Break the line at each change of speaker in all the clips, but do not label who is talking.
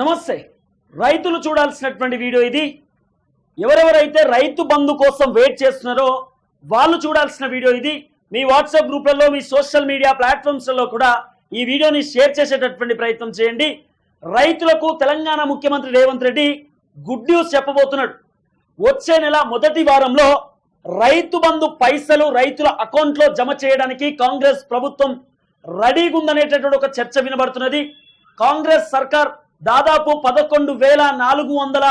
నమస్తే. రైతులు చూడాల్సినటువంటి వీడియో ఇది. ఎవరెవరైతే రైతు బంధు కోసం వెయిట్ చేస్తున్నారో వాళ్ళు చూడాల్సిన వీడియో ఇది. మీ వాట్సాప్ గ్రూప్లలో మీ సోషల్ మీడియా ప్లాట్ఫామ్స్లలో కూడా ఈ వీడియోని షేర్ చేసేటటువంటి ప్రయత్నం చేయండి. రైతులకు తెలంగాణ ముఖ్యమంత్రి రేవంత్ రెడ్డి గుడ్ న్యూస్ చెప్పబోతున్నాడు. వచ్చే నెల మొదటి వారంలో రైతు బంధు పైసలు రైతుల అకౌంట్లో జమ చేయడానికి కాంగ్రెస్ ప్రభుత్వం రెడీగా ఉందనేటటువంటి ఒక చర్చ వినబడుతున్నది. కాంగ్రెస్ సర్కార్ దాదాపు పదకొండు వేల నాలుగు వందల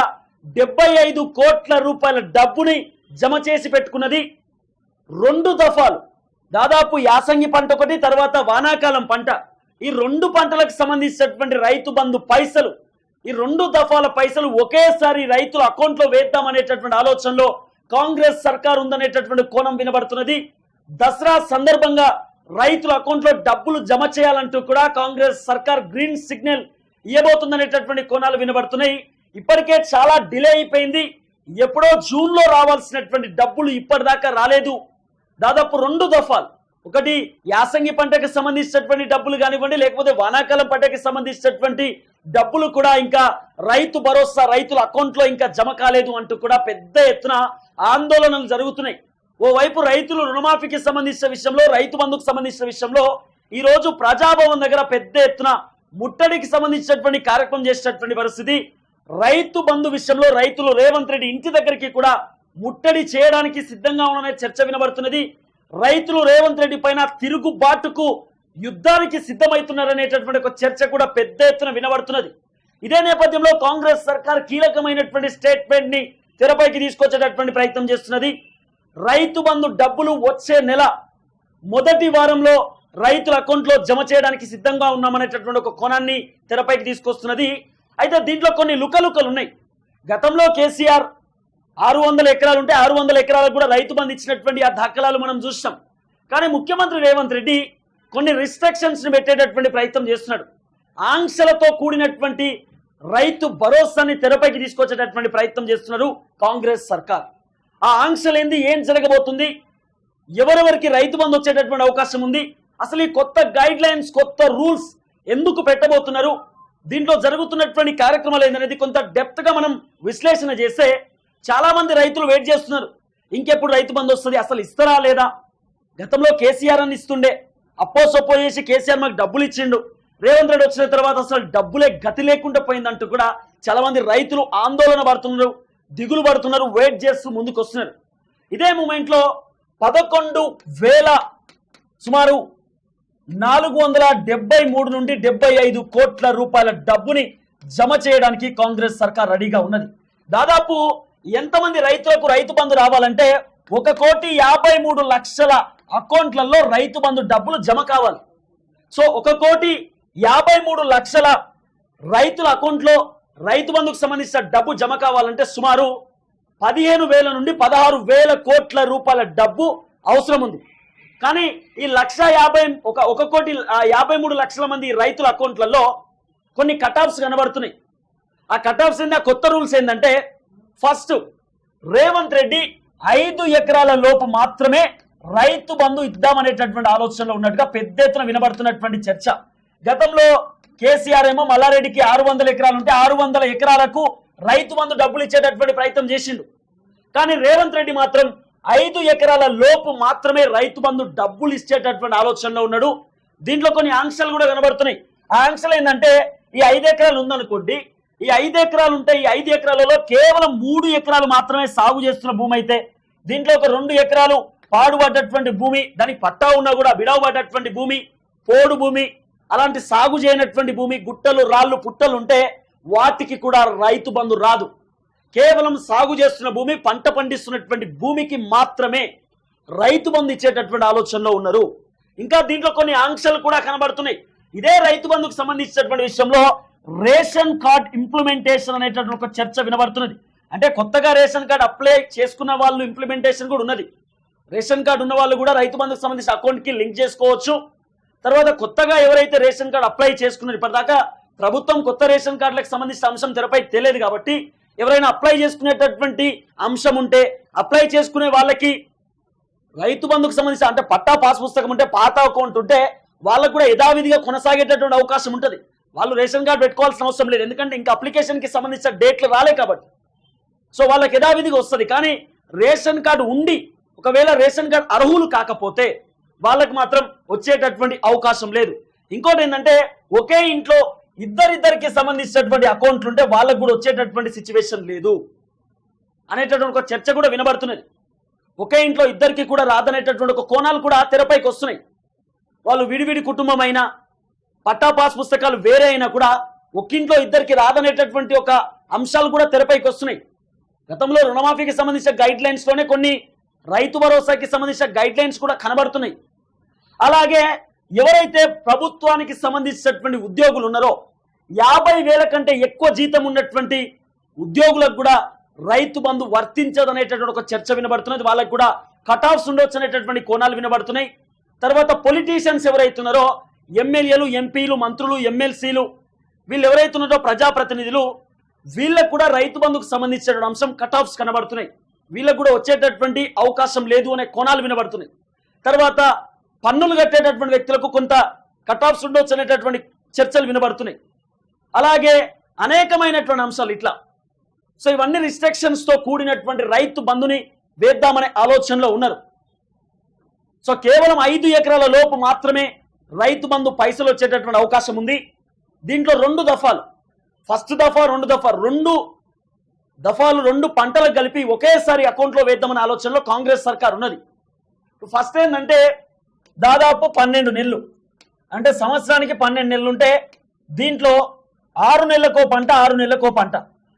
డెబ్బై ఐదు కోట్ల రూపాయల డబ్బుని జమ చేసి పెట్టుకున్నది రెండు దఫాలు. దాదాపు యాసంగి పంట ఒకటి తర్వాత వానాకాలం పంట. ఈ రెండు పంటలకు సంబంధించినటువంటి రైతు బంధు పైసలు ఈ రెండు దఫాల పైసలు ఒకేసారి రైతుల అకౌంట్లో వేద్దామనేటటువంటి ఆలోచనలో కాంగ్రెస్ సర్కార్ ఉందనేటటువంటి కోణం వినబడుతున్నది. దసరా సందర్భంగా రైతుల అకౌంట్లో డబ్బులు జమ చేయాలంటూ కూడా కాంగ్రెస్ సర్కార్ గ్రీన్ సిగ్నల్ ఇవ్వబోతుందనేటటువంటి కోణాలు వినబడుతున్నాయి. ఇప్పటికే చాలా డిలే అయిపోయింది. ఎప్పుడో జూన్లో రావాల్సినటువంటి డబ్బులు ఇప్పటిదాకా రాలేదు. దాదాపు రెండు దఫాలు. ఒకటి యాసంగి పంటకు సంబంధించినటువంటి డబ్బులు కానివ్వండి లేకపోతే వానాకాలం పంటకి సంబంధించినటువంటి డబ్బులు కూడా ఇంకా రైతు భరోసా రైతుల అకౌంట్లో ఇంకా జమ కాలేదు అంటూ కూడా పెద్ద ఎత్తున ఆందోళనలు జరుగుతున్నాయి. ఓవైపు రైతులు రుణమాఫీకి సంబంధించిన విషయంలో రైతు బంధుకు సంబంధించిన విషయంలో ఈ రోజు ప్రజాభవన్ దగ్గర పెద్ద ఎత్తున ముట్టడికి సంబంధించినటువంటి కార్యక్రమం చేసినటువంటి పరిస్థితి. రైతు బంధు విషయంలో రైతులు రేవంత్ రెడ్డి ఇంటి దగ్గరికి కూడా ముట్టడి చేయడానికి సిద్ధంగా ఉన్న చర్చ వినబడుతున్నది. రైతులు రేవంత్ రెడ్డి పైన తిరుగుబాటుకు యుద్ధానికి సిద్ధమవుతున్నారనేటటువంటి ఒక చర్చ కూడా పెద్ద ఎత్తున వినబడుతున్నది. ఇదే నేపథ్యంలో కాంగ్రెస్ సర్కార్ కీలకమైనటువంటి స్టేట్మెంట్ని తెరపైకి తీసుకొచ్చేటటువంటి ప్రయత్నం చేస్తున్నది. రైతు బంధు డబ్బులు వచ్చే నెల మొదటి వారంలో రైతుల అకౌంట్లో జమ చేయడానికి సిద్ధంగా ఉన్నామనేటటువంటి ఒక కోణాన్ని తెరపైకి తీసుకొస్తున్నది. అయితే దీంట్లో కొన్ని లుకలుకలు ఉన్నాయి గతంలో కేసీఆర్ ఆరు వందల ఎకరాలు ఉంటే ఆరు వందల ఎకరాలకు కూడా రైతు బంధు ఇచ్చినటువంటి ఆ దాఖలాలు మనం చూస్తాం కానీ ముఖ్యమంత్రి రేవంత్ రెడ్డి కొన్ని రిస్ట్రిక్షన్స్ని పెట్టేటటువంటి ప్రయత్నం చేస్తున్నాడు. ఆంక్షలతో కూడినటువంటి రైతు భరోసాని తెరపైకి తీసుకొచ్చేటటువంటి ప్రయత్నం చేస్తున్నారు కాంగ్రెస్ సర్కార్. ఆ ఆంక్షలు ఏంది ఏం జరగబోతుంది? ఎవరెవరికి రైతు బంధు వచ్చేటటువంటి అవకాశం ఉంది? అసలు ఈ కొత్త గైడ్ లైన్స్ కొత్త రూల్స్ ఎందుకు పెట్టబోతున్నారు? దీంట్లో జరుగుతున్నటువంటి కార్యక్రమాలు ఏంటనేది కొంత డెప్త్గా మనం విశ్లేషణ చేస్తే చాలా మంది రైతులు వెయిట్ చేస్తున్నారు. ఇంకెప్పుడు రైతు బంధు వస్తుంది? అసలు ఇస్తారా లేదా? గతంలో కేసీఆర్ అని ఇస్తుండే. అప్పో సొప్పో చేసి కేసీఆర్ మాకు డబ్బులు ఇచ్చిండు. రేవంత్ రెడ్డి వచ్చిన తర్వాత అసలు డబ్బులే గతి లేకుండా పోయిందంటూ కూడా చాలా మంది రైతులు ఆందోళన పడుతున్నారు దిగులు పడుతున్నారు వెయిట్ చేస్తూ ముందుకు వస్తున్నారు ఇదే మూమెంట్లో పదకొండు వేల సుమారు నాలుగు వందల డెబ్బై మూడు నుండి డెబ్బై ఐదు కోట్ల రూపాయల డబ్బుని జమ చేయడానికి కాంగ్రెస్ సర్కార్ రెడీగా ఉన్నది. దాదాపు ఎంతమంది రైతులకు రైతు బంధు రావాలంటే ఒక కోటి యాభై మూడు లక్షల అకౌంట్లలో రైతు బంధు డబ్బులు జమ కావాలి. సో ఒక కోటి యాభై మూడు లక్షల రైతుల అకౌంట్లో రైతు బంధుకు సంబంధించిన డబ్బు జమ కావాలంటే సుమారు పదిహేను వేల నుండి పదహారు వేల కోట్ల రూపాయల డబ్బు అవసరం ఉంది. కానీ ఈ లక్ష యాభై ఒక ఒక కోటి యాభై మూడు లక్షల మంది రైతుల అకౌంట్లలో కొన్ని కటాఫ్స్ కనబడుతున్నాయి. ఆ కటాఫ్స్ ఏంది? ఆ కొత్త రూల్స్ ఏంటంటే ఫస్ట్ రేవంత్ రెడ్డి ఐదు ఎకరాల లోపు మాత్రమే రైతు బంధు ఇద్దామనేటటువంటి ఆలోచనలో ఉన్నట్టుగా పెద్ద ఎత్తున వినబడుతున్నటువంటి చర్చ. గతంలో కేసీఆర్ ఏమో మల్లారెడ్డికి ఆరు వందల ఎకరాలు ఉంటే ఆరు వందల ఎకరాలకు రైతు బంధు డబ్బులు ఇచ్చేటటువంటి ప్రయత్నం చేసిండు. కానీ రేవంత్ రెడ్డి మాత్రం ఐదు ఎకరాల లోపు మాత్రమే రైతు బంధు డబ్బులు ఇచ్చేటటువంటి ఆలోచనలో ఉన్నాడు. దీంట్లో కొన్ని ఆంక్షలు కూడా కనబడుతున్నాయి. ఆ ఆంక్షలు ఏంటంటే ఈ ఐదు ఎకరాలు ఉందనుకోండి ఈ ఐదు ఎకరాలు ఉంటే ఈ ఐదు ఎకరాలలో కేవలం మూడు ఎకరాలు మాత్రమే సాగు చేస్తున్న భూమి అయితే దీంట్లో ఒక రెండు ఎకరాలు పాడుపడ్డటువంటి భూమి దానికి పట్టా ఉన్నా కూడా విడవబడ్డటువంటి భూమి పోడు భూమి అలాంటి సాగు చేయనటువంటి భూమి గుట్టలు రాళ్ళు పుట్టలు ఉంటే వాటికి కూడా రైతు బంధు రాదు. కేవలం సాగు చేస్తున్న భూమి పంట పండిస్తున్నటువంటి భూమికి మాత్రమే రైతు బంధు ఇచ్చేటటువంటి ఆలోచనలో ఉన్నారు. ఇంకా దీంట్లో కొన్ని ఆంక్షలు కూడా కనబడుతున్నాయి. ఇదే రైతు బంధుకు సంబంధించినటువంటి విషయంలో రేషన్ కార్డ్ ఇంప్లిమెంటేషన్ అనేటటువంటి ఒక చర్చ వినబడుతున్నది. అంటే కొత్తగా రేషన్ కార్డ్ అప్లై చేసుకున్న వాళ్ళు ఇంప్లిమెంటేషన్ కూడా ఉన్నది. రేషన్ కార్డు ఉన్న వాళ్ళు కూడా రైతు బంధుకు సంబంధించి అకౌంట్కి లింక్ చేసుకోవచ్చు. తర్వాత కొత్తగా ఎవరైతే రేషన్ కార్డు అప్లై చేసుకున్నారు ఇప్పటిదాకా ప్రభుత్వం కొత్త రేషన్ కార్డులకు సంబంధించిన అంశం తెరపై తెలియదు కాబట్టి ఎవరైనా అప్లై చేసుకునేటటువంటి అంశం ఉంటే అప్లై చేసుకునే వాళ్ళకి రైతు బంధుకు సంబంధించిన అంటే పట్టా పాస్ పుస్తకం ఉంటే పాత అకౌంట్ ఉంటే వాళ్ళకు కూడా యథావిధిగా కొనసాగేటటువంటి అవకాశం ఉంటుంది. వాళ్ళు రేషన్ కార్డు పెట్టుకోవాల్సిన అవసరం లేదు. ఎందుకంటే ఇంకా అప్లికేషన్కి సంబంధించిన డేట్లు రాలే కాబట్టి. సో వాళ్ళకి యథావిధిగా వస్తుంది. కానీ రేషన్ కార్డు ఉండి ఒకవేళ రేషన్ కార్డు అర్హులు కాకపోతే వాళ్ళకి మాత్రం వచ్చేటటువంటి అవకాశం లేదు. ఇంకోటి ఏంటంటే ఒకే ఇంట్లో ఇద్దరిద్దరికి సంబంధించినటువంటి అకౌంట్లు ఉంటే వాళ్ళకు కూడా వచ్చేటటువంటి సిచ్యువేషన్ లేదు. అనేటటువంటి ఒక చర్చ కూడా వినబడుతున్నది. ఒకే ఇంట్లో ఇద్దరికి కూడా రాదనేటటువంటి ఒక కోణాలు కూడా తెరపైకి వస్తున్నాయి. వాళ్ళు విడివిడి కుటుంబం అయినా పట్టా పాస్ పుస్తకాలు వేరే అయినా కూడా ఒక్కింట్లో ఇద్దరికి రాదనేటటువంటి ఒక అంశాలు కూడా తెరపైకి వస్తున్నాయి. గతంలో రుణమాఫీకి సంబంధించిన గైడ్ లైన్స్లోనే కొన్ని రైతు భరోసాకి సంబంధించిన గైడ్ లైన్స్ కూడా కనబడుతున్నాయి. అలాగే ఎవరైతే ప్రభుత్వానికి సంబంధించినటువంటి ఉద్యోగులు ఉన్నారో యాభై వేల కంటే ఎక్కువ జీతం ఉన్నటువంటి ఉద్యోగులకు కూడా రైతు బంధు వర్తించదు అనేటటువంటి ఒక చర్చ వినబడుతున్నది. వాళ్ళకి కూడా కట్ ఆఫ్స్ ఉండొచ్చు అనేటటువంటి కోణాలు వినబడుతున్నాయి. తర్వాత పొలిటీషియన్స్ ఎవరైతున్నారో ఎమ్మెల్యేలు ఎంపీలు మంత్రులు ఎమ్మెల్సీలు వీళ్ళు ఎవరైతున్నారో ప్రజాప్రతినిధులు వీళ్ళకు కూడా రైతు బంధుకు సంబంధించిన అంశం కట్ ఆఫ్స్ కనబడుతున్నాయి. వీళ్ళకు కూడా వచ్చేటటువంటి అవకాశం లేదు అనే కోణాలు వినబడుతున్నాయి. తర్వాత పన్నులు కట్టేటటువంటి వ్యక్తులకు కొంత కట్ ఆఫ్స్ ఉండొచ్చు అనేటటువంటి చర్చలు వినబడుతున్నాయి. అలాగే అనేకమైనటువంటి అంశాలు ఇట్లా. సో ఇవన్నీ రిస్ట్రిక్షన్స్తో తో కూడినటువంటి రైతు బంధుని వేద్దామనే ఆలోచనలో ఉన్నారు. సో కేవలం ఐదు ఎకరాల లోపు మాత్రమే రైతు బంధు పైసలు వచ్చేటటువంటి అవకాశం ఉంది. దీంట్లో రెండు దఫాలు. ఫస్ట్ దఫా రెండు దఫా రెండు దఫాలు రెండు పంటలు కలిపి ఒకేసారి అకౌంట్లో వేద్దామనే ఆలోచనలో కాంగ్రెస్ సర్కార్ ఉన్నది. ఫస్ట్ ఏంటంటే దాదాపు పన్నెండు నెలలు. అంటే సంవత్సరానికి పన్నెండు నెలలు ఉంటే దీంట్లో ఆరు నెలలకో పంట ఆరు నెలలకో పంట.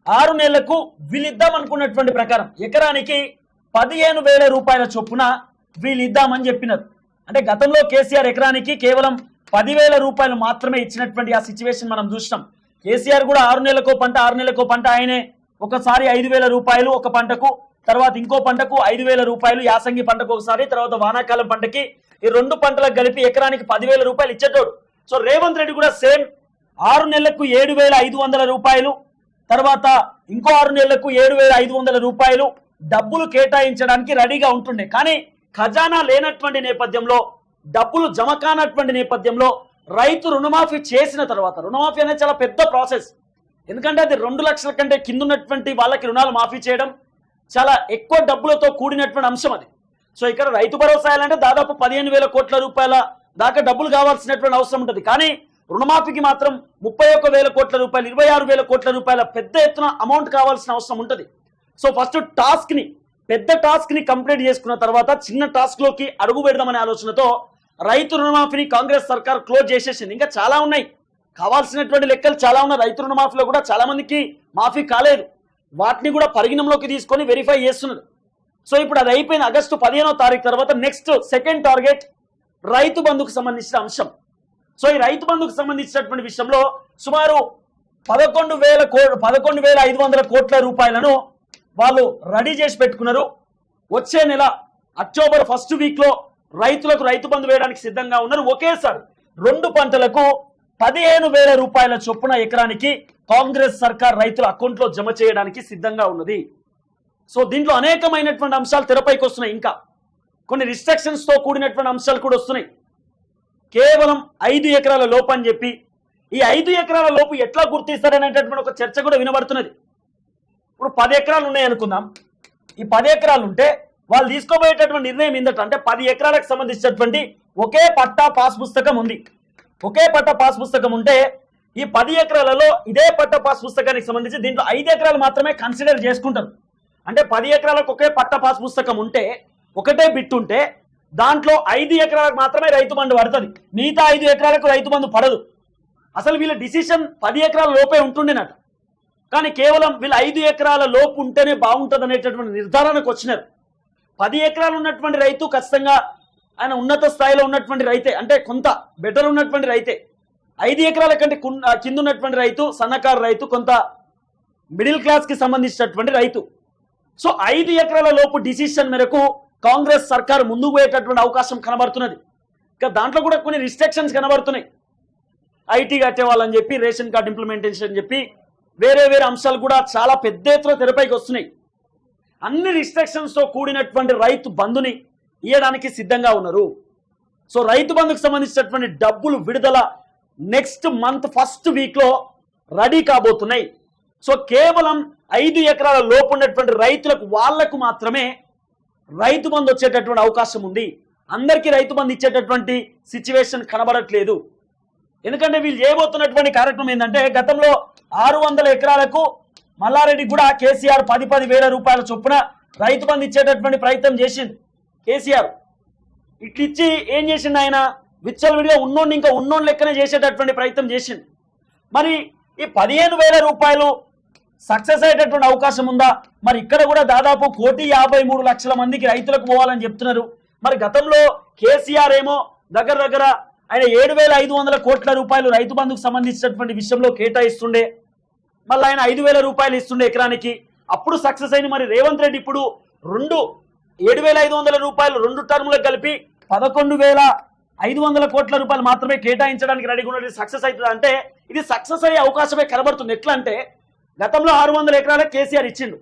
ఆరు నెలలకు వీళ్ళిద్దాం అనుకున్నటువంటి ప్రకారం ఎకరానికి పదిహేను వేల రూపాయల చొప్పున వీళ్ళిద్దామని చెప్పినారు. అంటే గతంలో కేసీఆర్ ఎకరానికి కేవలం పదివేల రూపాయలు మాత్రమే ఇచ్చినటువంటి ఆ సిచ్యువేషన్ మనం చూసినాం. కేసీఆర్ కూడా ఆరు నెలలకో పంట ఆరు నెలలకో పంట ఆయనే ఒకసారి ఐదు వేల రూపాయలు ఒక పంటకు తర్వాత ఇంకో పంటకు ఐదు వేల రూపాయలు యాసంగి పంటకు ఒకసారి తర్వాత వానాకాలం పంటకి ఈ రెండు పంటలకు కలిపి ఎకరానికి పదివేల రూపాయలు ఇచ్చేటోడు. సో రేవంత్ రెడ్డి కూడా సేమ్ ఆరు నెలలకు ఏడు వేల ఐదు వందల రూపాయలు తర్వాత ఇంకో ఆరు నెలలకు ఏడు వేల ఐదు వందల రూపాయలు డబ్బులు కేటాయించడానికి రెడీగా ఉంటుండే. కానీ ఖజానా లేనటువంటి నేపథ్యంలో డబ్బులు జమ కానటువంటి నేపథ్యంలో రైతు రుణమాఫీ చేసిన తర్వాత రుణమాఫీ అనేది చాలా పెద్ద ప్రాసెస్. ఎందుకంటే అది రెండు లక్షల కంటే కింద ఉన్నటువంటి వాళ్ళకి రుణాలు మాఫీ చేయడం చాలా ఎక్కువ డబ్బులతో కూడినటువంటి అంశం అది. సో ఇక్కడ రైతు భరోసా అంటే దాదాపు పదిహేను వేల కోట్ల రూపాయల దాకా డబ్బులు కావాల్సినటువంటి అవసరం ఉంటుంది. కానీ రుణమాఫీకి మాత్రం ముప్పై ఒక్క వేల కోట్ల రూపాయలు ఇరవై ఆరు వేల కోట్ల రూపాయల పెద్ద ఎత్తున అమౌంట్ కావాల్సిన అవసరం ఉంటుంది. సో ఫస్ట్ టాస్క్ని పెద్ద టాస్క్ని కంప్లీట్ చేసుకున్న తర్వాత చిన్న టాస్క్లోకి అడుగు పెడదామనే ఆలోచనతో రైతు రుణమాఫీని కాంగ్రెస్ సర్కార్ క్లోజ్ చేసేసింది. ఇంకా చాలా ఉన్నాయి. కావాల్సినటువంటి లెక్కలు చాలా ఉన్నాయి. రైతు రుణమాఫీలో కూడా చాలా మందికి మాఫీ కాలేదు. వాటిని కూడా పరిగణంలోకి తీసుకొని వెరిఫై చేస్తున్నారు. సో ఇప్పుడు అది అయిపోయిన ఆగస్టు పదిహేనో తారీఖు తర్వాత నెక్స్ట్ సెకండ్ టార్గెట్ రైతు బంధుకు సంబంధించిన అంశం. సో ఈ రైతు బంధుకు సంబంధించినటువంటి విషయంలో సుమారు పదకొండు వేల కో పదకొండు వేల ఐదు వందల కోట్ల రూపాయలను వాళ్ళు రెడీ చేసి పెట్టుకున్నారు. వచ్చే నెల అక్టోబర్ ఫస్ట్ వీక్లో రైతులకు రైతు బంధు వేయడానికి సిద్ధంగా ఉన్నారు. ఒకేసారి రెండు పంటలకు పదిహేను వేల రూపాయల చొప్పున ఎకరానికి కాంగ్రెస్ సర్కార్ రైతుల అకౌంట్లో జమ చేయడానికి సిద్ధంగా ఉన్నది. సో దీంట్లో అనేకమైనటువంటి అంశాలు తెరపైకి వస్తున్నాయి. ఇంకా కొన్ని రిస్ట్రిక్షన్స్తో కూడినటువంటి అంశాలు కూడా వస్తున్నాయి. కేవలం ఐదు ఎకరాల లోపు అని చెప్పి ఈ ఐదు ఎకరాల లోపు ఎట్లా గుర్తిస్తారనేటటువంటి ఒక చర్చ కూడా వినబడుతున్నది. ఇప్పుడు పది ఎకరాలు ఉన్నాయి అనుకుందాం. ఈ పది ఎకరాలు ఉంటే వాళ్ళు తీసుకోబోయేటటువంటి నిర్ణయం ఏంటంటే అంటే పది ఎకరాలకు సంబంధించినటువంటి ఒకే పట్టా పాస్ పుస్తకం ఉంది. ఒకే పట్ట పాస్ పుస్తకం ఉంటే ఈ పది ఎకరాలలో ఇదే పట్ట పాస్ పుస్తకానికి సంబంధించి దీంట్లో ఐదు ఎకరాలు మాత్రమే కన్సిడర్ చేసుకుంటారు. అంటే పది ఎకరాలకు ఒకే పట్ట పాస్ పుస్తకం ఉంటే ఒకటే బిట్ ఉంటే దాంట్లో ఐదు ఎకరాలకు మాత్రమే రైతు బంధు పడుతుంది. మిగతా ఐదు ఎకరాలకు రైతు బంధు పడదు. అసలు వీళ్ళ డిసిషన్ పది ఎకరాల లోపే ఉంటుండేనట. కానీ కేవలం వీళ్ళు ఐదు ఎకరాల లోపు ఉంటేనే బాగుంటుంది అనేటటువంటి నిర్ధారణకు వచ్చినారు. పది ఎకరాలు ఉన్నటువంటి రైతు ఖచ్చితంగా ఆయన ఉన్నత స్థాయిలో ఉన్నటువంటి రైతే. అంటే కొంత బెటర్ ఉన్నటువంటి రైతే. ఐదు ఎకరాల కంటే కింద ఉన్నటువంటి రైతు సన్నకారు రైతు కొంత మిడిల్ క్లాస్కి సంబంధించినటువంటి రైతు. సో ఐదు ఎకరాల లోపు డిసిషన్ మేరకు కాంగ్రెస్ సర్కార్ ముందుకు పోయేటటువంటి అవకాశం కనబడుతున్నది. ఇంకా దాంట్లో కూడా కొన్ని రిస్ట్రిక్షన్స్ కనబడుతున్నాయి. ఐటీ కట్టే వాళ్ళని చెప్పి రేషన్ కార్డు ఇంప్లిమెంటేషన్ అని చెప్పి వేరే వేరే అంశాలు కూడా చాలా పెద్ద ఎత్తున తెరపైకి వస్తున్నాయి. అన్ని రిస్ట్రిక్షన్స్తో కూడినటువంటి రైతు బంధుని ఇవ్వడానికి సిద్ధంగా ఉన్నారు. సో రైతు బంధుకు సంబంధించినటువంటి డబ్బులు విడుదల నెక్స్ట్ మంత్ ఫస్ట్ వీక్లో రెడీ కాబోతున్నాయి. సో కేవలం ఐదు ఎకరాల లోపు ఉన్నటువంటి రైతులకు వాళ్ళకు మాత్రమే రైతు బంధు వచ్చేటటువంటి అవకాశం ఉంది. అందరికీ రైతు బంధు ఇచ్చేటటువంటి సిచ్యువేషన్ కనబడట్లేదు. ఎందుకంటే వీళ్ళు చేయబోతున్నటువంటి కార్యక్రమం ఏంటంటే గతంలో ఆరు వందల ఎకరాలకు మల్లారెడ్డి కూడా కేసీఆర్ పది పది వేల రూపాయల చొప్పున రైతు బంధు ఇచ్చేటటువంటి ప్రయత్నం చేసింది కేసీఆర్. ఇట్లిచ్చి ఏం చేసిండు ఆయన? విచ్చలవిడిగా ఉన్నోడిని ఇంకా ఉన్నోని లెక్కనే చేసేటటువంటి ప్రయత్నం చేసింది మరి ఈ పదిహేను వేల రూపాయలు సక్సెస్ అయ్యేటటువంటి అవకాశం ఉందా? మరి ఇక్కడ కూడా దాదాపు కోటి యాభై మూడు లక్షల మందికి రైతులకు పోవాలని చెప్తున్నారు. మరి గతంలో కేసీఆర్ ఏమో దగ్గర దగ్గర ఆయన ఏడు వేల ఐదు వందల కోట్ల రూపాయలు రైతు బంధుకు సంబంధించినటువంటి విషయంలో కేటాయిస్తుండే. మళ్ళీ ఆయన ఐదు వేల రూపాయలు ఇస్తుండే ఎకరానికి. అప్పుడు సక్సెస్ అయింది మరి రేవంత్ రెడ్డి ఇప్పుడు రెండు ఏడు వేల ఐదు వందల రూపాయలు రెండు టర్ములకు కలిపి పదకొండు వేల ఐదు వందల కోట్ల రూపాయలు మాత్రమే కేటాయించడానికి రెడీగా ఉన్నది సక్సెస్ అవుతుంది? అంటే ఇది సక్సెస్ అయ్యే అవకాశమే కనబడుతుంది. ఎట్లా అంటే గతంలో ఆరు వందల ఎకరాలకు కేసీఆర్ ఇచ్చిండు.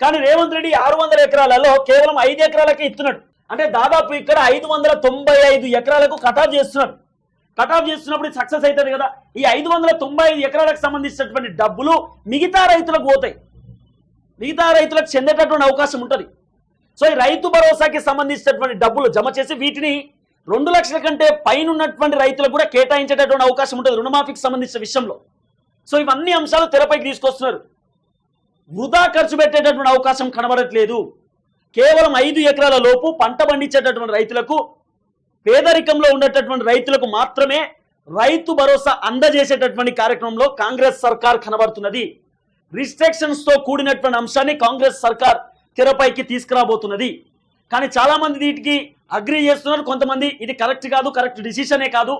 కానీ రేవంత్ రెడ్డి ఆరు వందల ఎకరాలలో కేవలం ఐదు ఎకరాలకే ఇస్తున్నాడు అంటే దాదాపు ఇక్కడ ఐదు వందల తొంభై ఐదు ఎకరాలకు కటాఫ్ చేస్తున్నాడు. కటాఫ్ చేస్తున్నప్పుడు సక్సెస్ అవుతుంది కదా. ఈ ఐదు వందల తొంభై ఐదు ఎకరాలకు సంబంధించినటువంటి డబ్బులు మిగతా రైతులకు పోతాయి. మిగతా రైతులకు చెందేటటువంటి అవకాశం ఉంటుంది. సో ఈ రైతు భరోసాకి సంబంధించినటువంటి డబ్బులు జమ చేసి వీటిని రెండు లక్షల కంటే పైన ఉన్నటువంటి రైతులకు కూడా కేటాయించేటటువంటి అవకాశం ఉంటుంది రుణమాఫీకి సంబంధించిన విషయంలో. సో ఇవన్నీ అంశాలు తెరపైకి తీసుకొస్తున్నారు. వృధా ఖర్చు పెట్టేటటువంటి అవకాశం కనబడట్లేదు. కేవలం ఐదు ఎకరాల లోపు పంట పండించేటటువంటి రైతులకు పేదరికంలో ఉండేటటువంటి రైతులకు మాత్రమే రైతు భరోసా అందజేసేటటువంటి కార్యక్రమంలో కాంగ్రెస్ సర్కార్ కనబడుతున్నది. రిస్ట్రిక్షన్స్తో కూడినటువంటి అంశాన్ని కాంగ్రెస్ సర్కార్ తెరపైకి తీసుకురాబోతున్నది. కానీ చాలామంది వీటికి అగ్రి చేస్తున్నారు. కొంతమంది ఇది కరెక్ట్ కాదు కరెక్ట్ డిసిషనే కాదు.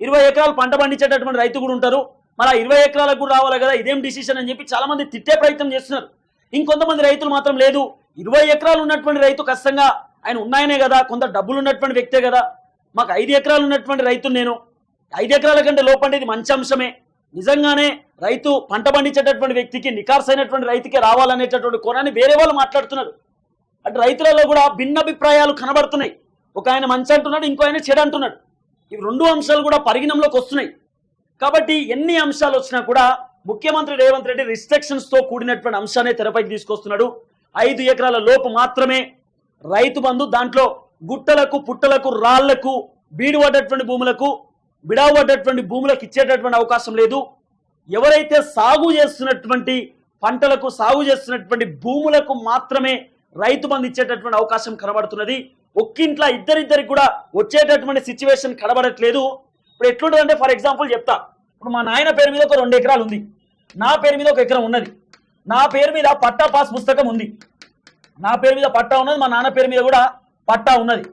ఇరవై ఎకరాలు పంట పండించేటటువంటి రైతు కూడా ఉంటారు. మరి ఇరవై ఎకరాలకు కూడా రావాలి కదా ఇదేం డిసిషన్ అని చెప్పి చాలా మంది తిట్టే ప్రయత్నం చేస్తున్నారు. ఇంకొంతమంది రైతులు మాత్రం లేదు. ఇరవై ఎకరాలు ఉన్నటువంటి రైతు ఖచ్చితంగా ఆయన ఉన్నాయనే కదా కొంత డబ్బులు ఉన్నటువంటి వ్యక్తే కదా. మాకు ఐదు ఎకరాలు ఉన్నటువంటి రైతు నేను. ఐదు ఎకరాల కంటే లోపంటే ఇది మంచి అంశమే. నిజంగానే రైతు పంట పండించేటటువంటి వ్యక్తికి నికార్సైనటువంటి రైతుకే రావాలనేటటువంటి కోణాన్ని వేరే వాళ్ళు మాట్లాడుతున్నారు. అటు రైతులలో కూడా భిన్నాభిప్రాయాలు కనబడుతున్నాయి. ఒక ఆయన మంచి అంటున్నాడు ఇంకో ఆయన చెడు అంటున్నాడు. ఇవి రెండు అంశాలు కూడా పరిగణంలోకి వస్తున్నాయి. కాబట్టి ఎన్ని అంశాలు వచ్చినా కూడా ముఖ్యమంత్రి రేవంత్ రెడ్డి రిస్ట్రిక్షన్స్తో కూడినటువంటి అంశాన్ని తెరపైకి తీసుకొస్తున్నాడు. ఐదు ఎకరాల లోపు మాత్రమే రైతు బంధు దాంట్లో గుట్టలకు పుట్టలకు రాళ్ళకు బీడుపడ్డటువంటి భూములకు బిడావడ్డటువంటి భూములకు ఇచ్చేటటువంటి అవకాశం లేదు. ఎవరైతే సాగు చేస్తున్నటువంటి పంటలకు సాగు చేస్తున్నటువంటి భూములకు మాత్రమే రైతు బంధు ఇచ్చేటటువంటి అవకాశం కనబడుతున్నది. ఒక్కింట్లో ఇద్దరిద్దరికి కూడా వచ్చేటటువంటి సిచ్యువేషన్ కనబడట్లేదు. ఇప్పుడు ఎట్లుంటుందంటే ఫర్ ఎగ్జాంపుల్ చెప్తా. ఇప్పుడు మా నాయన పేరు మీద ఒక రెండు ఎకరాలు ఉంది. నా పేరు మీద ఒక ఎకరం ఉన్నది. నా పేరు మీద పట్టా పాస్ పుస్తకం ఉంది. నా పేరు మీద పట్టా ఉన్నది మా నాన్న పేరు మీద కూడా పట్టా ఉన్నది.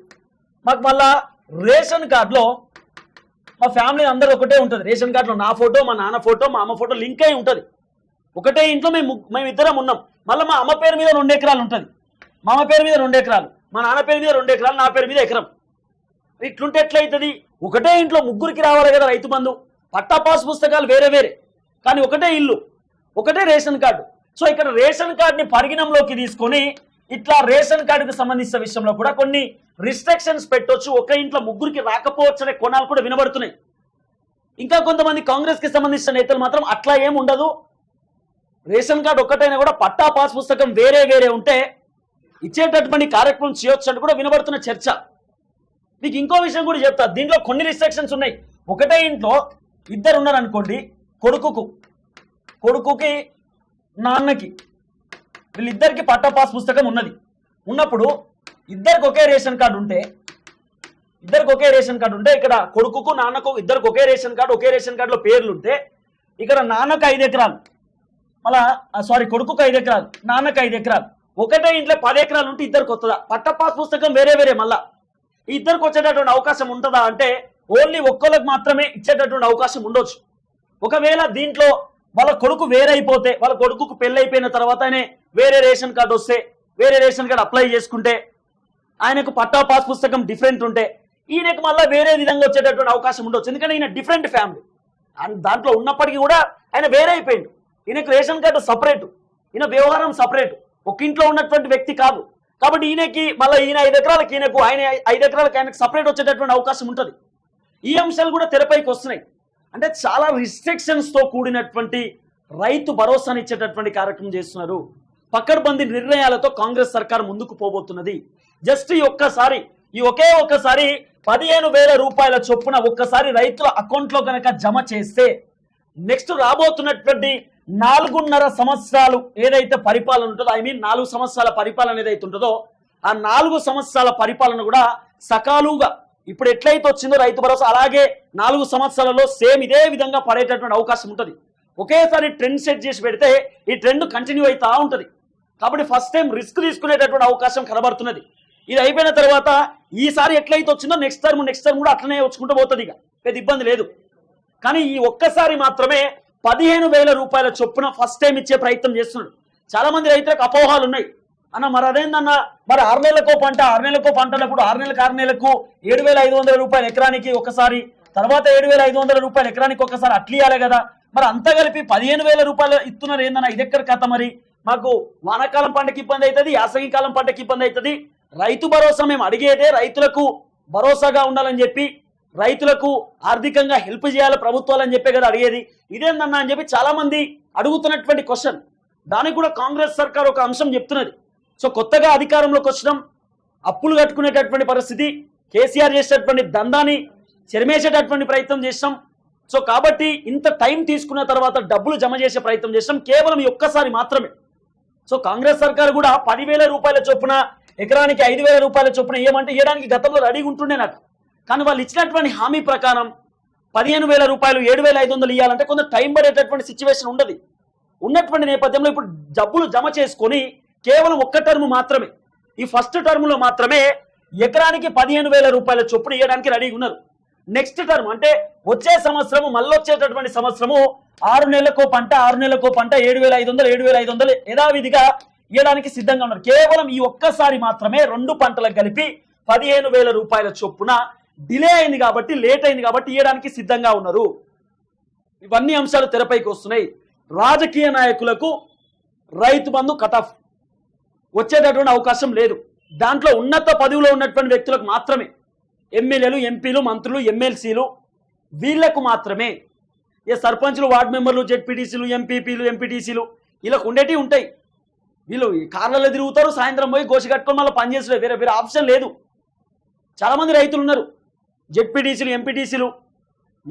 మాకు మళ్ళా రేషన్ కార్డులో మా ఫ్యామిలీ అందరూ ఒకటే ఉంటుంది. రేషన్ కార్డులో నా ఫోటో మా నాన్న ఫోటో మా అమ్మ ఫోటో లింక్ అయి ఉంటుంది. ఒకటే ఇంట్లో మేము మేము ఇద్దరం ఉన్నాం. మళ్ళీ మా అమ్మ పేరు మీద రెండు ఎకరాలు ఉంటుంది. మా అమ్మ పేరు మీద రెండు ఎకరాలు. మా నాన్న పేరు మీద రెండు ఎకరాలు నా పేరు మీద ఎకరం. ఇట్లుంటే ఎట్లయితుంది? ఒకటే ఇంట్లో ముగ్గురికి రావాలి కదా రైతు బంధు. పట్టా పాస్ పుస్తకాలు వేరే వేరే. కానీ ఒకటే ఇల్లు ఒకటే రేషన్ కార్డు. సో ఇక్కడ రేషన్ కార్డుని పరిగణంలోకి తీసుకొని ఇట్లా రేషన్ కార్డుకు సంబంధించిన విషయంలో కూడా కొన్ని రిస్ట్రిక్షన్స్ పెట్టొచ్చు. ఒక ఇంట్లో ముగ్గురికి రాకపోవచ్చు అనే కోణాలు కూడా వినబడుతున్నాయి. ఇంకా కొంతమంది కాంగ్రెస్కి సంబంధించిన నేతలు మాత్రం అట్లా ఏం ఉండదు. రేషన్ కార్డు ఒక్కటైనా కూడా పట్టా పాస్ పుస్తకం వేరే వేరే ఉంటే ఇచ్చేటటువంటి కార్యక్రమం చేయొచ్చు అని కూడా వినబడుతున్న చర్చ. మీకు ఇంకో విషయం కూడా చెప్తా. దీంట్లో కొన్ని రిస్ట్రిక్షన్స్ ఉన్నాయి. ఒకటే ఇంట్లో ఇద్దరు ఉన్నారు అనుకోండి కొడుకుకు కొడుకుకి నాన్నకి వీళ్ళిద్దరికి పట్ట పాస్ పుస్తకం ఉన్నది. ఉన్నప్పుడు ఇద్దరికి ఒకే రేషన్ కార్డు ఉంటే ఇద్దరికి ఒకే రేషన్ కార్డు ఉంటే ఇక్కడ కొడుకుకు నాన్నకు ఇద్దరికి ఒకే రేషన్ కార్డు ఒకే రేషన్ కార్డులో పేర్లు ఉంటే ఇక్కడ నాన్నకు ఐదు ఎకరాలు. మళ్ళా సారీ కొడుకుకు ఐదు ఎకరాలు నాన్నకు ఐదు ఎకరాలు. ఒకటే ఇంట్లో పది ఎకరాలు ఉంటే ఇద్దరికి వస్తుందా పట్ట పాస్ పుస్తకం వేరే వేరే మళ్ళా. ఇద్దరికి వచ్చేటటువంటి అవకాశం ఉంటుందా అంటే ఓన్లీ ఒక్కరికి మాత్రమే ఇచ్చేటటువంటి అవకాశం ఉండొచ్చు. ఒకవేళ దీంట్లో వాళ్ళ కొడుకు వేరైపోతే వాళ్ళ కొడుకుకు పెళ్ళి అయిపోయిన తర్వాతనే వేరే రేషన్ కార్డు వస్తే వేరే రేషన్ కార్డు అప్లై చేసుకుంటే ఆయనకు పట్టా పాస్ పుస్తకం డిఫరెంట్ ఉంటే ఈయనకు మళ్ళీ వేరే విధంగా వచ్చేటటువంటి అవకాశం ఉండొచ్చు. ఎందుకంటే ఈయన డిఫరెంట్ ఫ్యామిలీ. అండ్ దాంట్లో ఉన్నప్పటికీ కూడా ఆయన వేరే అయిపోయిండు ఈయనకు రేషన్ కార్డు సపరేట్. ఈయన వ్యవహారం సపరేట్. ఒక ఇంట్లో ఉన్నటువంటి వ్యక్తి కాదు. కాబట్టి ఈయనకి మళ్ళీ ఈయన ఐదు ఎకరాలకి ఈయనకు ఆయన ఐదు ఎకరాలకి ఆయనకు సపరేట్ వచ్చేటటువంటి అవకాశం ఉంటుంది. ఈ అంశాలు కూడా తెరపైకి వస్తున్నాయి. అంటే చాలా రిస్ట్రిక్షన్స్తో కూడినటువంటి రైతు భరోసాని ఇచ్చేటటువంటి కార్యక్రమం చేస్తున్నారు. పక్కడబంది నిర్ణయాలతో కాంగ్రెస్ సర్కార్ ముందుకు పోబోతున్నది. జస్ట్ ఈ ఒక్కసారి ఈ ఒకే ఒక్కసారి పదిహేను వేల రూపాయల చొప్పున ఒక్కసారి రైతుల అకౌంట్లో కనుక జమ చేస్తే నెక్స్ట్ రాబోతున్నటువంటి నాలుగున్నర సంవత్సరాలు ఏదైతే పరిపాలన ఉంటుందో ఐ మీన్ నాలుగు సంవత్సరాల పరిపాలన ఏదైతే ఉంటుందో ఆ నాలుగు సంవత్సరాల పరిపాలన కూడా సకాలుగా ఇప్పుడు ఎట్లయితే వచ్చిందో రైతు భరోసా అలాగే నాలుగు సంవత్సరాలలో సేమ్ ఇదే విధంగా పడేటటువంటి అవకాశం ఉంటుంది. ఒకేసారి ట్రెండ్ సెట్ చేసి పెడితే ఈ ట్రెండ్ కంటిన్యూ అవుతా ఉంటుంది. కాబట్టి ఫస్ట్ టైం రిస్క్ తీసుకునేటటువంటి అవకాశం కనబడుతున్నది. ఇది అయిపోయిన తర్వాత ఈసారి ఎట్లయితే వచ్చిందో నెక్స్ట్ టర్మ్ నెక్స్ట్ టర్మ్ కూడా అట్లనే వచ్చుకుంటూ పోతుంది ఇక. పెద్ద ఇబ్బంది లేదు. కానీ ఈ ఒక్కసారి మాత్రమే పదిహేను వేల రూపాయల చొప్పున ఫస్ట్ టైం ఇచ్చే ప్రయత్నం చేస్తున్నాడు. చాలా మంది రైతులకు అపోహాలు ఉన్నాయి. అన్న మరి అదేందన్న? మరి ఆరు నెలలకో పంట ఆరు నెలలకో పంట అన్నప్పుడు ఆరు నెలలకు ఆరు నెలలకు ఏడు వేల ఐదు వందల రూపాయలు ఎకరానికి ఒకసారి తర్వాత ఏడు వేల ఐదు వందల రూపాయలు ఎకరానికి ఒకసారి అట్లియాలి కదా. మరి అంతా కలిపి పదిహేను వేల రూపాయలు ఇస్తున్నారు ఏందన్న? ఇది ఎక్కడ కథ మరి? మాకు వానాకాలం పంటకి ఇబ్బంది అవుతుంది యాసంగి కాలం పంటకి ఇబ్బంది అవుతుంది. రైతు భరోసా మేము అడిగేదే రైతులకు భరోసాగా ఉండాలని చెప్పి రైతులకు ఆర్థికంగా హెల్ప్ చేయాలి ప్రభుత్వాలు అని చెప్పే కదా అడిగేది. ఇదేందన్నా అని చెప్పి చాలా మంది అడుగుతున్నటువంటి క్వశ్చన్. దానికి కూడా కాంగ్రెస్ సర్కార్ ఒక అంశం చెప్తున్నది. సో కొత్తగా అధికారంలోకి వచ్చినాం. అప్పులు కట్టుకునేటటువంటి పరిస్థితి కేసీఆర్ చేసేటటువంటి దందాన్ని చెరిమేసేటటువంటి ప్రయత్నం చేసాం సో కాబట్టి ఇంత టైం తీసుకున్న తర్వాత డబ్బులు జమ చేసే ప్రయత్నం చేసాం కేవలం ఒక్కసారి మాత్రమే. సో కాంగ్రెస్ సర్కార్ కూడా పదివేల రూపాయల చొప్పున ఎకరానికి ఐదు వేల రూపాయల చొప్పున ఏమంటే ఇవ్వడానికి గతంలో రెడీగా నాకు. కానీ వాళ్ళు ఇచ్చినటువంటి హామీ ప్రకారం పదిహేను వేల రూపాయలు ఏడు వేల ఐదు వందలు ఇవ్వాలంటే కొంత టైం పడేటటువంటి సిచ్యువేషన్ ఉండదు. ఉన్నటువంటి నేపథ్యంలో ఇప్పుడు డబ్బులు జమ చేసుకొని కేవలం ఒక్క టర్మ్ మాత్రమే ఈ ఫస్ట్ టర్మ్లో మాత్రమే ఎకరానికి పదిహేను వేల రూపాయల చొప్పున ఇవ్వడానికి రెడీ ఉన్నారు. నెక్స్ట్ టర్మ్ అంటే వచ్చే సంవత్సరము మళ్ళీ వచ్చేటటువంటి సంవత్సరము ఆరు నెలలకో పంట ఆరు నెలలకో పంట ఏడు వేల ఐదు వందలు ఏడు వేల ఐదు వందలు యథావిధిగా ఇవ్వడానికి సిద్ధంగా ఉన్నారు. కేవలం ఈ ఒక్కసారి మాత్రమే రెండు పంటలకు కలిపి పదిహేను వేల రూపాయల చొప్పున డిలే అయింది కాబట్టి లేట్ అయింది కాబట్టి ఇవ్వడానికి సిద్ధంగా ఉన్నారు. ఇవన్నీ అంశాలు తెరపైకి వస్తున్నాయి. రాజకీయ నాయకులకు రైతు బంధు కటాఫ్ వచ్చేటటువంటి అవకాశం లేదు. దాంట్లో ఉన్నత పదవిలో ఉన్నటువంటి వ్యక్తులకు మాత్రమే. ఎమ్మెల్యేలు ఎంపీలు మంత్రులు ఎమ్మెల్సీలు వీళ్ళకు మాత్రమే. ఏ సర్పంచ్లు వార్డు మెంబర్లు జెడ్పీటీసీలు ఎంపీపీలు ఎంపీటీసీలు వీళ్ళకు ఉండేటివి ఉంటాయి. వీళ్ళు ఈ కార్లలో తిరుగుతారు సాయంత్రం పోయి గోసి కట్టుకొని మళ్ళీ పనిచేసలే వేరే వేరే ఆప్షన్ లేదు. చాలామంది రైతులు ఉన్నారు. జెడ్పీటీసీలు ఎంపీటీసీలు.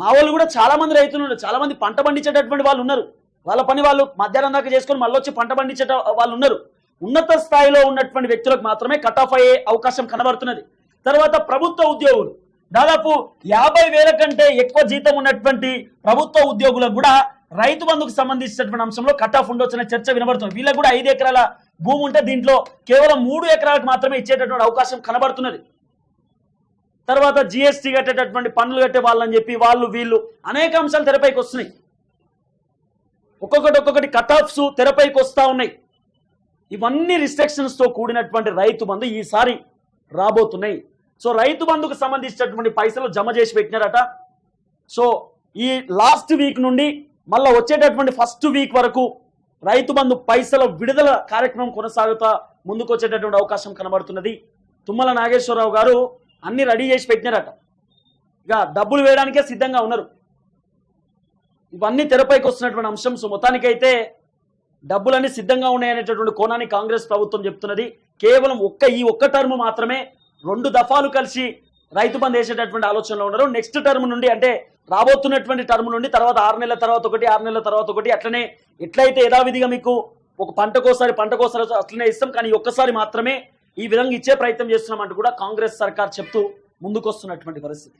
మా వాళ్ళు కూడా చాలామంది రైతులు ఉన్నారు. చాలామంది పంట పండించేటటువంటి వాళ్ళు ఉన్నారు. వాళ్ళ పని వాళ్ళు మధ్యాహ్నం దాకా చేసుకొని మళ్ళీ వచ్చి పంట పండించే వాళ్ళు ఉన్నారు. ఉన్నత స్థాయిలో ఉన్నటువంటి వ్యక్తులకు మాత్రమే కట్ ఆఫ్ అయ్యే అవకాశం కనబడుతున్నది. తర్వాత ప్రభుత్వ ఉద్యోగులు. దాదాపు యాభై వేల కంటే ఎక్కువ జీతం ఉన్నటువంటి ప్రభుత్వ ఉద్యోగులకు కూడా రైతు బంధుకు సంబంధించినటువంటి అంశంలో కట్ ఆఫ్ ఉండొచ్చనే చర్చ వినబడుతుంది. వీళ్ళకు కూడా ఐదు ఎకరాల భూమి ఉంటే దీంట్లో కేవలం మూడు ఎకరాలకు మాత్రమే ఇచ్చేటటువంటి అవకాశం కనబడుతున్నది. తర్వాత జిఎస్టీ కట్టేటటువంటి పన్నులు కట్టే వాళ్ళని చెప్పి వాళ్ళు వీళ్ళు అనేక అంశాలు తెరపైకి వస్తున్నాయి. ఒక్కొక్కటి ఒక్కొక్కటి కటాఫ్స్ తెరపైకి వస్తూ ఉన్నాయి. ఇవన్నీ రిస్ట్రిక్షన్స్తో కూడినటువంటి రైతు బంధు ఈసారి రాబోతున్నాయి. సో రైతు బంధుకు సంబంధించినటువంటి పైసలు జమ చేసి పెట్టినారట. సో ఈ లాస్ట్ వీక్ నుండి మళ్ళీ వచ్చేటటువంటి ఫస్ట్ వీక్ వరకు రైతు బంధు పైసల విడుదల కార్యక్రమం కొనసాగుతా ముందుకు వచ్చేటటువంటి అవకాశం కనబడుతున్నది. తుమ్మల నాగేశ్వరరావు గారు అన్ని రెడీ చేసి పెట్టినారట. ఇక డబ్బులు వేయడానికే సిద్ధంగా ఉన్నారు. ఇవన్నీ తెరపైకి వస్తున్నటువంటి అంశం. సో మొత్తానికైతే డబ్బులన్నీ సిద్ధంగా ఉన్నాయనేటటువంటి కోణాన్ని కాంగ్రెస్ ప్రభుత్వం చెప్తున్నది. కేవలం ఒక్క ఈ ఒక్క టర్మ్ మాత్రమే రెండు దఫాలు కలిసి రైతు బంద్ వేసేటటువంటి ఆలోచనలో ఉన్నారు. నెక్స్ట్ టర్మ్ నుండి అంటే రాబోతున్నటువంటి టర్మ్ నుండి తర్వాత ఆరు నెలల తర్వాత ఒకటి ఆరు నెలల తర్వాత ఒకటి అట్లనే ఎట్లయితే యథావిధిగా మీకు ఒక పంటకోసారి పంటకోసారి అట్లనే ఇస్తాం. కానీ ఒక్కసారి మాత్రమే ఈ విధంగా ఇచ్చే ప్రయత్నం చేస్తున్నామంటూ కూడా కాంగ్రెస్ సర్కార్ చెప్తూ ముందుకొస్తున్నటువంటి పరిస్థితి.